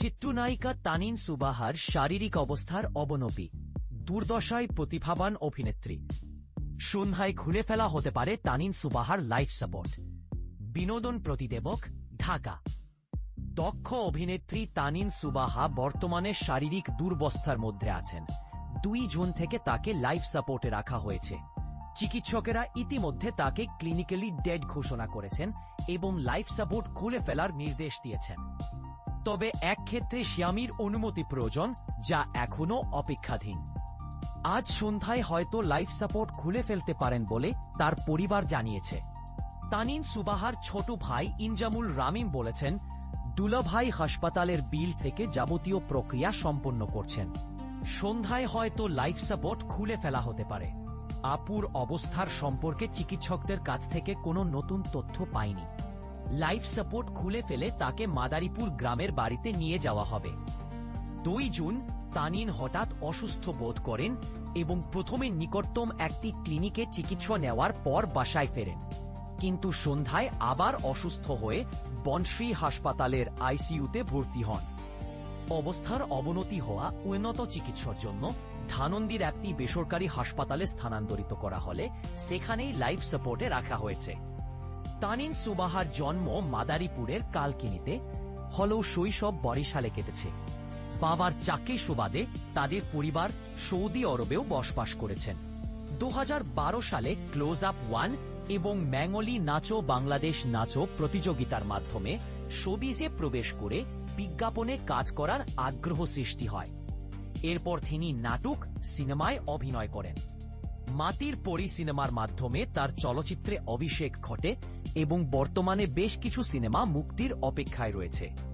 চিত্রনায়িকা তানিন সুবাহার শারীরিক অবস্থার অবনতি, দুর্দশায় প্রতিভাবান অভিনেত্রী। সন্ধ্যায় খুলে ফেলা হতে পারে তানিন সুবাহার লাইফ সাপোর্ট। বিনোদন প্রতিদেবক, ঢাকা। দক্ষ অভিনেত্রী তানিন সুবাহা বর্তমানে শারীরিক দুর্বস্থার মধ্যে আছেন। দুই জুন থেকে তাকে লাইফ সাপোর্টে রাখা হয়েছে। চিকিৎসকেরা ইতিমধ্যে তাকে ক্লিনিক্যালি ডেড ঘোষণা করেছেন এবং লাইফ সাপোর্ট খুলে ফেলার নির্দেশ দিয়েছেন। তবে এক ক্ষেত্রে স্বামীর অনুমতি প্রয়োজন, যা এখনও অপেক্ষাধীন। আজ সন্ধ্যায় হয়তো লাইফ সাপোর্ট খুলে ফেলতে পারেন বলে তার পরিবার জানিয়েছে। তানিন সুবাহার ছোট ভাই ইনজামুল রামিম বলেছেন, দুলাভাই হাসপাতালের বিল থেকে যাবতীয় প্রক্রিয়া সম্পন্ন করছেন। সন্ধ্যায় হয়তো লাইফ সাপোর্ট খুলে ফেলা হতে পারে। আপুর অবস্থার সম্পর্কে চিকিৎসকদের কাছ থেকে কোনো নতুন তথ্য পায়নি লাইফ সাপোর্ট খুলে ফেলে তাকে মাদারীপুর গ্রামের বাড়িতে নিয়ে যাওয়া হবে। দুই জুন তানিন হঠাৎ অসুস্থ বোধ করেন এবং প্রথমে নিকটতম একটি ক্লিনিকে চিকিৎসা নেওয়ার পর বাসায় ফেরেন। কিন্তু সন্ধ্যায় আবার অসুস্থ হয়ে বনশ্রী হাসপাতালের আইসিইউতে ভর্তি হন। অবস্থার অবনতি হওয়া উন্নত চিকিৎসার জন্য ধানন্দির একটি বেসরকারি হাসপাতালে স্থানান্তরিত করা হলে সেখানেই লাইফ সাপোর্টে রাখা হয়েছে। তানিন সুবাহার জন্ম মাদারীপুরের কালকিনিতে। হলেও শৈশব বরিশালে কেটেছে। বাবার চাকরি সুবাদে তাদের পরিবার সৌদি আরবেও বসবাস করেছেন। দু হাজার বারো সালে ক্লোজ আপ ওয়ান এবং ম্যাঙ্গলি নাচো বাংলাদেশ নাচো প্রতিযোগিতার মাধ্যমে শোবিজে প্রবেশ করে বিজ্ঞাপনে কাজ করার আগ্রহ সৃষ্টি হয়। এরপর তিনি নাটক, সিনেমায় অভিনয় করেন। মাটির পরি সিনেমার মাধ্যমে তার চলচ্চিত্রে অভিষেক ঘটে এবং বর্তমানে বেশ কিছু সিনেমা মুক্তির অপেক্ষায় রয়েছে।